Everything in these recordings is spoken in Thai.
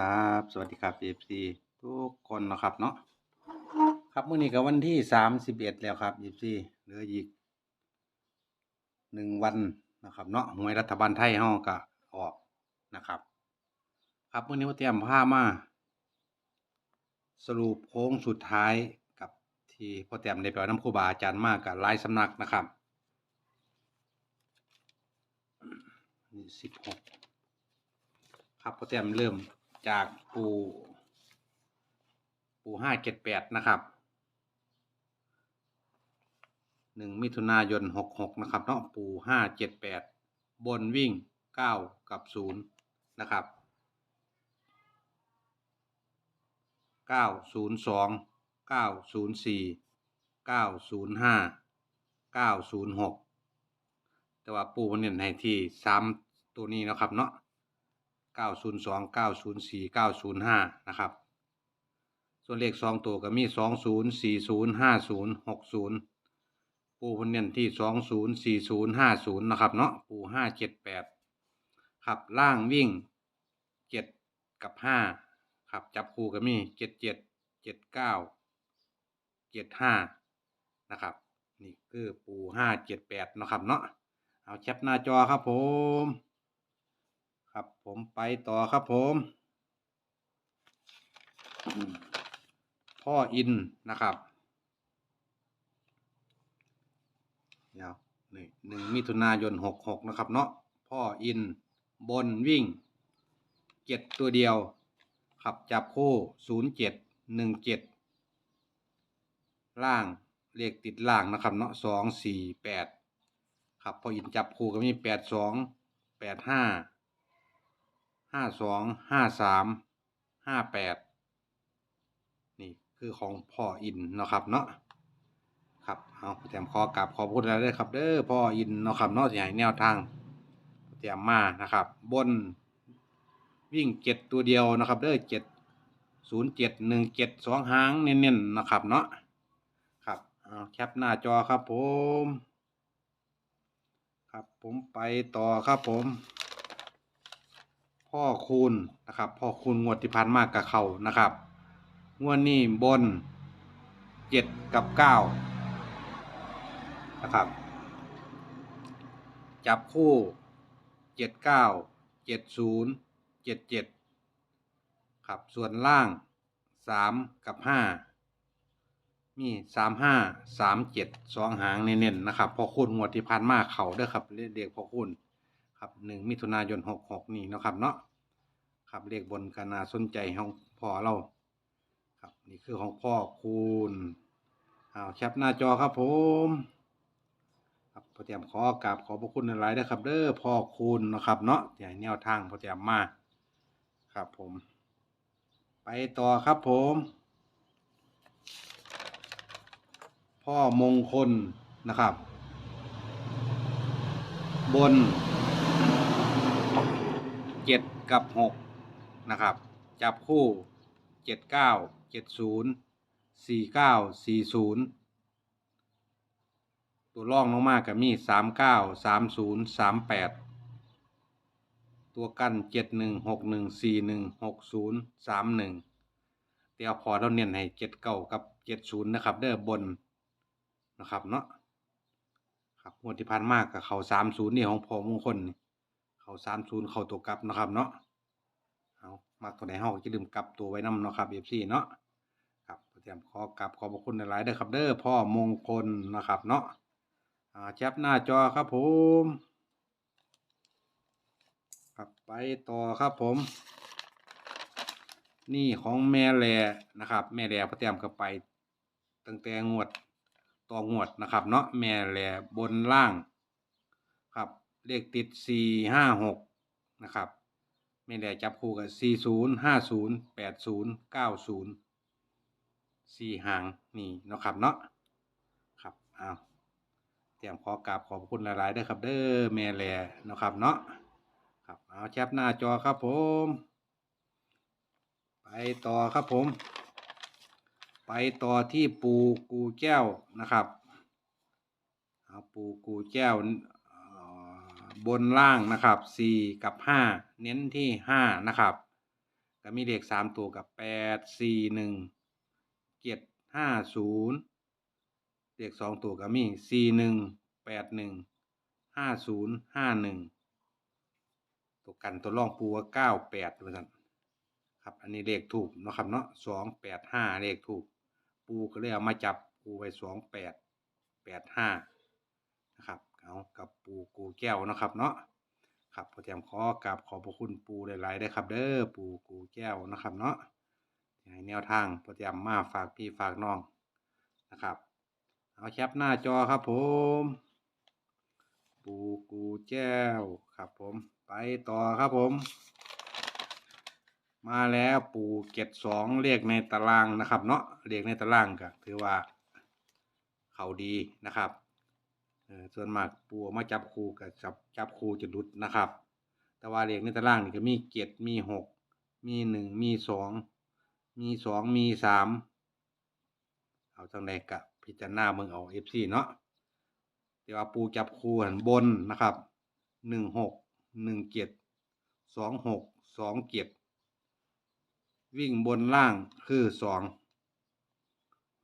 ครับ สวัสดีครับ FC ทุกคนนะครับเนาะครับเมื้อนี้ก็วันที่สามสิบเอ็ดแล้วครับ FC เหลืออีกหนึ่งวันนะครับเนาะหวยรัฐบาลไทยเฮาก็ออกนะครับ ครับเมื้อนี้ว่าเตรียมผ้ามาสรุปโค้งสุดท้ายกับที่พ่อเตรียมได้ไปเอาน้ำครูบาอาจารย์มากกับลายสำนักนะครับนี่สิบหกครับพ่อเตรียมเริ่ม จากปูปูห้าเจ็ดแปดนะครับหนึ่งมิถุนายนหกหกนะครับเนาะปูห้าเจ็ดแปดบนวิ่งเก้ากับศูนย์นะครับเก้าศูนย์สองเก้าศูนย์สี่เก้าศูนย์ห้าเก้าศูนย์หกแต่ว่าปูเน้นให้ที่สามตัวนี้นะครับเนาะ 902 904 905 นะครับ ส่วนเลขสองตัวก็มี 20 40 50 60 ปูเพนเน้นที่ 20 40 50 นะครับเนาะ ปู 578 ครับ ล่างวิ่ง 7 กับ 5 ครับ จับคู่ก็มี 77 79 75 นะครับ นี่คือปู 578 นะครับเนาะ เอาแคปหน้าจอครับผม ครับผมไปต่อครับผม พ่ออินนะครับเดี๋ยวนี่หนึ่งมิถุนายนหกหกนะครับเนาะพ่ออินบนวิ่งเจ็ดตัวเดียว ขับจับคู่ศูนย์เจ็ดหนึ่งเจ็ดล่างเลขติดล่างนะครับเนาะสองสี่แปดครับพออินจับคู่ก็มีแปดสองแปดห้า ห้าสองห้าสามห้าแปดนี่คือของพ่ออินนะครับเนาะครับเอาแถมขอกราบขอบคุณแล้วด้วยครับเด้อพ่ออินเนาะครับเนาะที่ให้แนวทางเตรียมมานะครับ บนวิ่งเจ็ดตัวเดียวนะครับ เด้อเจ็ดศูนย์เจ็ดหนึ่งเจ็ดสองหางเน้นๆนะครับเนาะครับเอาแคปหน้าจอครับผม ครับผมไปต่อครับผม พ่อคูณนะครับพ่อคูณงวดที่ผ่านมากกับเขานะครับ งวดนี้บนเจ็ดกับเก้านะครับ จับคู่เจ็ดเก้าเจ็ดศูนย์เจ็ดเจ็ดครับส่วนล่างสามกับห้ามีสามห้าสามเจ็ดสองหางเน้นๆนะครับพ่อคูณงวดที่ผ่านมากเขาเด้อครับเรียกพ่อคูณ ครับหนึ่งมิถุนายนหกหกนี่นะครับเนาะครับเลขบนกนาสนใจของพ่อเราครับนี่คือของพ่อคูณเอาแคปหน้าจอครับผมครับพอเตรียมขอกราบขอบพระคุณหลายๆนะครับเด้อพ่อคูณนะครับเนาะที่ให้แนวทางพอเตรียมมาครับผม ไปต่อครับผม พ่อมงคลนะครับ บน เจ็ดกับหกนะครับ จับคู่เจ็ดเก้าเจ็ดศูนย์สี่เก้าสี่ศูนย์ตัวล่องลงมากกับมีสามเก้าสามศูนย์สามแปดตัวกันเจ็ดหนึ่งหกหนึ่งสี่หนึ่งหกศูนย์สามหนึ่งเตียวพอเราเน้นให้เจ็ดเก้ากับเจ็ดศูนย์นะครับเด้อบนนะครับเนาะครับงวดที่ผ่านมากกับเขาสามศูนย์นี่ของพอมงคลนี่ เขาสามศูนย์เขาตัวกลับนะครับเนาะเอามากตัวไหนเฮาก็จะลืมกลับตัวไว้นำเนาะครับเอฟซีเนาะครับเตรียมขอกลับขอบพระคุณหลายๆเด้อครับเด้อพ่อมงคลนะครับเนาะอ่าแคปหน้าจอครับผมครับไปต่อครับผม นี่ของแม่แลนะครับ แม่แลพระเตรียมก็ไปตั้งแต่งวดต่องวดนะครับ เนาะแม่แหล่บนล่างครับ เลขติดสี่ห้าหกนะครับแม่แหล่จับคู่กับสี่ศูนย์ห้าศูนย์แปดศูนย์เก้าศูนย์สี่หางนี่เนาะครับเนาะครับอ้าวเตรียมขอกราบขอบคุณหลายๆด้วยครับเด้อแม่แหล่เนาะครับเนาะครับเอาแคปหน้าจอครับผม ไปต่อครับผม ไปต่อที่ปูกูแก้วนะครับเอาปูกูแก้ว บนล่างนะครับสี่กับห้าเน้นที่ห้านะครับก็มีเลขสามตัวกับแปดสี่หนึ่งเจ็ดห้าศูนย์เลขสองตัวก็มีสี่หนึ่งแปดหนึ่งห้าศูนย์ห้าหนึ่งตัวกันตัวร่องปูว่าเก้าแปดด้วยกันครับ อันนี้เลขถูกเนาะครับเนาะสองแปดห้าเลขถูก ปูก็เลยเอามาจับปูไว้สองแปดแปดห้า เอากับปูกูแก้วนะครับเนาะครับพอแจมขอกราบขอบพระคุณปูหลายๆได้ครับเด้อปูกูแก้วนะครับเนาะให้แนวทางพอแจมมาฝากพี่ฝากน้องนะครับ เอาแคปหน้าจอครับผม ปูกูแก้วครับผมไปต่อครับผม มาแล้วปูเก็ดสองเลขในตารางนะครับ เนาะเลขในตารางก็ถือว่าเขาดีนะครับ เออส่วนมากปูเอามาจับคู่กับจับจับคู่จะหลุดนะครับ แต่ว่าเลขในตารางนี่ก็มีเจ็ดมีหกมีหนึ่งมีสองมีสองมีสามเอาจังใดกับพิจารณาเมืองเอาเอฟซีเนาะแต่ว่าปูจับคู่หันบนนะครับหนึ่งหกหนึ่งเจ็ดสองหกสองเจ็ดวิ่งบนล่างคือสอง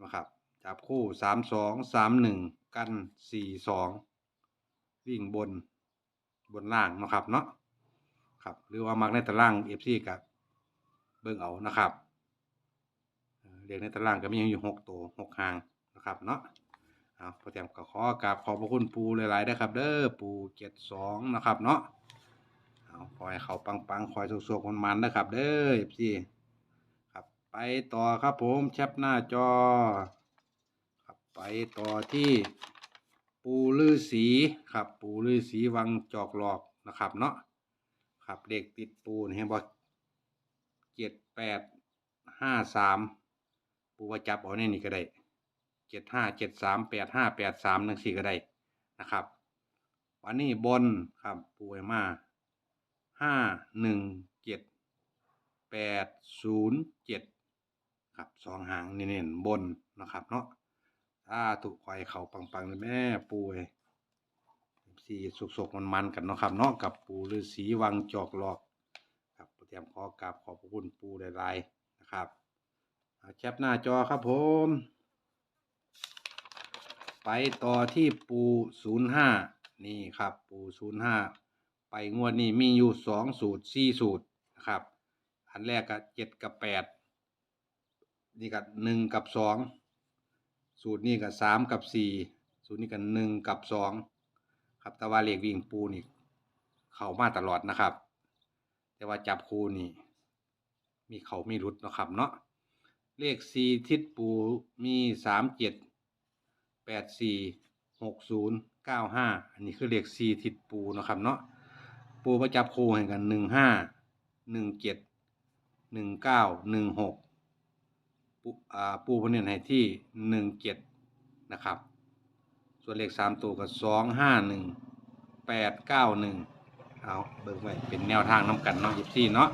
นะครับจับคู่สามสองสามหนึ่ง กันสี่สองวิ่งบนบนล่างนะครับเนาะครับหรือว่ามักในตารางเอฟซีกับเบิ่งเอานะครับเอ่อเลขในตารางก็มีอยู่หกตัวหกหางนะครับเนาะเอาพอแจมก็ขอกราบขอบพระคุณปูหลายๆนะครับ เด้อปูเจ็ดสองนะครับเนาะเอาขอให้เขาปังๆคอยสุกๆมันๆนะครับ เด้อเอฟซีครับไปต่อครับผมแชปหน้าจอ ไปต่อที่ปูลือสีครับ ปูลือสีวังจอกหลอกนะครับเนาะครับเลขติดปูนเห็นบ่เจ็ดแปดห้าสามปูว่าจับเอาในนี่ก็ได้เจ็ดห้าเจ็ดสามแปดห้าแปดสามหนั่งสี่ก็ได้นะครับ วันนี้บนครับปูให้มาห้าหนึ่งเจ็ดแปดศูนย์เจ็ดครับสองหางเน้นๆบนนะครับเนาะ ถ้าถูกควายเขาปังๆเลยแม่ปูเอ้ยสีสุกๆมันๆกันเนาะครับเนาะกับปูฤาษีวังจอกหลอกครับเตรียมขอกราบขอบพระคุณปูหลายๆนะครับเอาแคปหน้าจอครับผม ไปต่อที่ปูศูนย์ห้านี่ครับปูศูนย์ห้าไปงวดนี้มีอยู่สองสูตรสี่สูตรนะครับ อันแรกก็เจ็ดกับแปดนี่กับหนึ่งกับสอง สูตรนี้กับสามกับสี่สูตรนี้กับหนึ่งกับสองครับแต่ว่าเลขวิ่งปูนี่ เข้ามาตลอดนะครับ แต่ว่าจับคูนี่ มีเขามีรุดนะครับเนาะเลขสี่ทิศปูมีสามเจ็ดแปดสี่หกศูนย์เก้าห้าอันนี้คือเลขสี่ทิศปูนะครับเนาะปูมาจับคูให้กันหนึ่งห้าหนึ่งเจ็ดหนึ่งเก้าหนึ่งหก ปูอ่าปูเนเนนให้ที่หนึ่งเจ็ดนะครับ ส่วนเลขสามตัวก็สองห้าหนึ่งแปดเก้าหนึ่งเอาเบิ่งไว้เป็นแนวทางน้ำกันเนาะยิบซี่เนาะ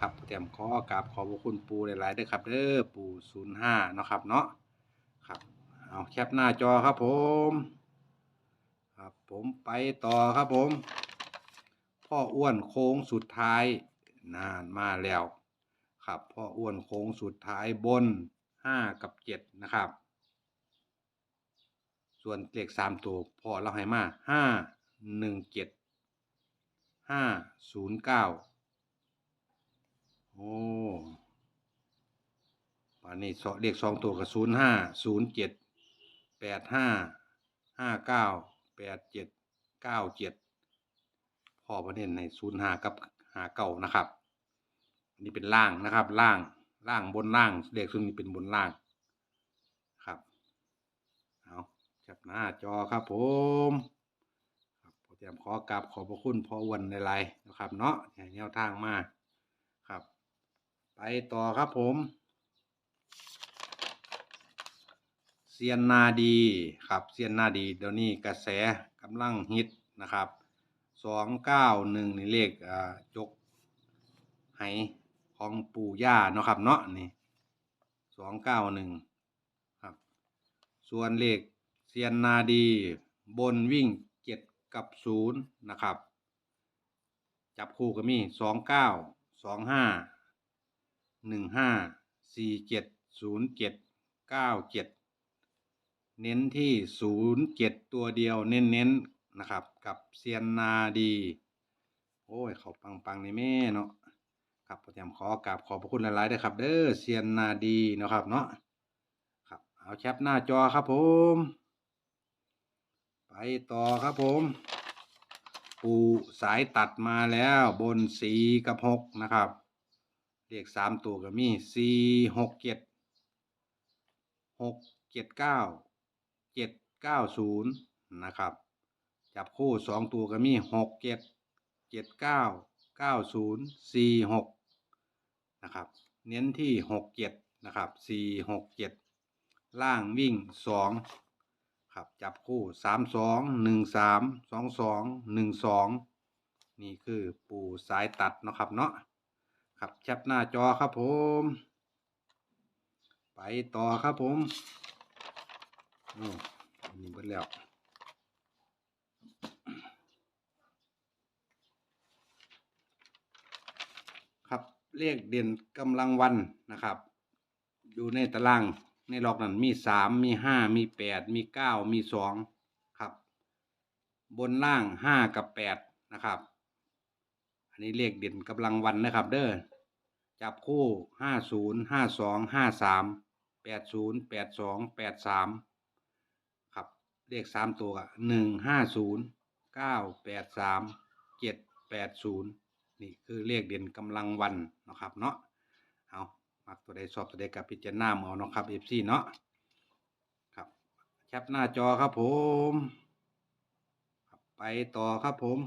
ครับเตรียมขอกราบขอบคุณปูหลายๆด้วยครับเด้อปูศูนย์ห้าเนาะครับเนาะครับเอาแคปหน้าจอครับผมครับผมไปต่อครับผม พ่ออ้วนโค้งสุดท้ายนานมาแล้ว ครับพ่ออ้วนโค้งสุดท้ายบนห้ากับเจ็ดนะครับ ส่วนเลขสามตัวพ่อเราให้มาห้าหนึ่งเจ็ดห้าศูนย์เก้าโอ้ป่านนี้สอเลขสองตัวกับศูนย์ห้าศูนย์เจ็ดแปดห้าห้าเก้าแปดเจ็ดเก้าเจ็ดพ่อประเด็นในศูนย์ห้ากับหาเก้านะครับ นนี้เป็นล่างนะครับ ล่างล่างบนล่างเลขส่วนนี้เป็นบนล่างครับเอาจับหน้าจอครับผมครับผมเตรียมขอกราบขอบพระคุณพ่อวันในไลน์นะครับ เนาะแนวทางมาครับ ไปต่อครับผมเซียนนาดีครับเซียนนาดีเดี๋ยวนี้กระแสกำลังฮิตนะครับสองเก้าหนึ่งในเลขอ่าจกไห ของปู่ย่าเนาะครับเนาะนี่สองเก้าหนึ่งครับ ส่วนเลขเซียนนาดี บนวิ่งเจ็ดกับศูนย์นะครับ จับคู่ก็มีสองเก้าสองห้าหนึ่งห้าสี่เจ็ดศูนย์เจ็ดเก้าเจ็ดเน้นที่ศูนย์เจ็ดตัวเดียวเน้นๆนะครับ กับเซียนนาดี โอ้ย เขาปังๆในแม่เนาะ ครับพอเตรียมขอกราบขอบพระคุณหลายๆด้วยครับ เด้อเซียนนาดีนะครับเนาะครับเอาแคปหน้าจอครับผม ไปต่อครับผมปูสายตัดมาแล้วบนสีกับหกนะครับเลขสามตัวก็มีสี่หกเจ็ดหกเจ็ดเก้าเจ็ดเก้าศูนย์นะครับ จับคู่สองตัวก็มีหกเจ็ดเจ็ดเก้าเก้าศูนย์สี่หก นะครับ เน้นที่หกเจ็ดนะครับสี่หกเจ็ดล่างวิ่งสองครับจับคู่สามสองหนึ่งสามสองสองหนึ่งสองนี่คือปูสายตัดนะครับเนาะครับแคปหน้าจอครับผม ไปต่อครับผมออันนี้เบิดแล้ว ครับ เลขเด่นกำลังวันนะครับ อยู่ในตารางในล็อกนั้นมีสามมีห้ามีแปดมีเก้ามีสองครับ บนล่างห้ากับแปดนะครับ อันนี้เลขเด่นกำลังวันนะครับ เด้อจับคู่ห้าศูนย์ห้าสองห้าสามแปดศูนย์แปดสองแปดสามครับเลขสามตัวหนึ่งห้าศูนย์เก้าแปดสามเจ็ดแปดศูนย์ นี่คือเลขเด่นกำลังวันนะครับเนาะเอามักตัวใดสอบตัวใดกับพิจารณาเอานะครับ FC เนาะครับแคปหน้าจอครับผมไปต่อครับผม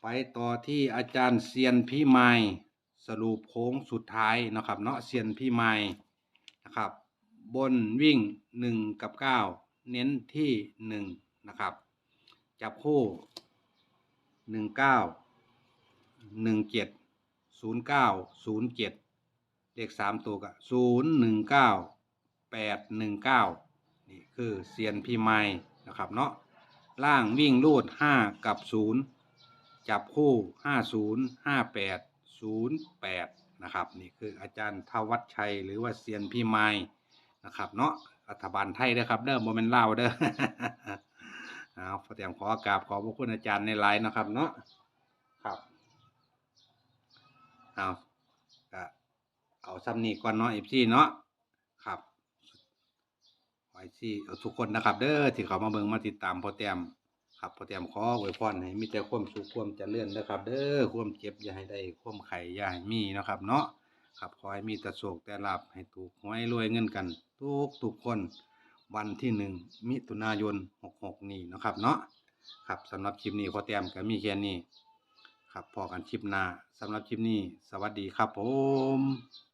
ไปต่อที่อาจารย์เซียนพี่ไม้สรุปโค้งสุดท้ายนะครับเนาะเซียนพี่ไม้นะครับบนวิ่งหนึ่งกับเก้าเน้นที่หนึ่งนะครับ จับคู่หนึ่งเก้าหนึ่งเจ็ดศูนย์เก้าศูนย์เจ็ดเลขสามตัวก็ศูนย์หนึ่งเก้าแปดหนึ่งเก้านี่คือเซียนพี่ไม้นะครับเนาะล่างวิ่งลูดห้ากับศูนย์จับคู่ห้าศูนย์ห้าแปดศูนย์แปดนะครับนี่คืออาจารย์ทวัชชัยหรือว่าเซียนพี่ไม้นะครับเนาะรัฐบาลไทยเด้อครับเด้อโมเมนต์เล่าเด้อ เอาขอเตรียมขอกราบขอบพระคุณอาจารย์ในไลน์นะครับ เนาะครับเอาก็เอาซ้ำนี้ก่อนเนาะเอฟซีเนาะครับไว้ที่เอาทุกคนนะครับ เด้อที่เขามาเบิ่งมาติดตามพอเตรียมครับพอเตรียมขออวยพรให้มีแต่ความสุขความเจริญนะครับ เด้อความเจ็บอย่าให้ได้ความไข่อย่าให้มีนะครับ เนาะครับขอให้มีแต่โศกแต่ลาบให้ถูกหวยรวยเงินกัน ทุกทุกคน วันที่หนึ่งมิถุนายนหกหกนี้นะครับเนาะครับสำหรับคลิปนี้พอเตรียมกับมีแค่นี้ครับพอกันคลิปหน้าสำหรับคลิปนี้ สวัสดีครับผม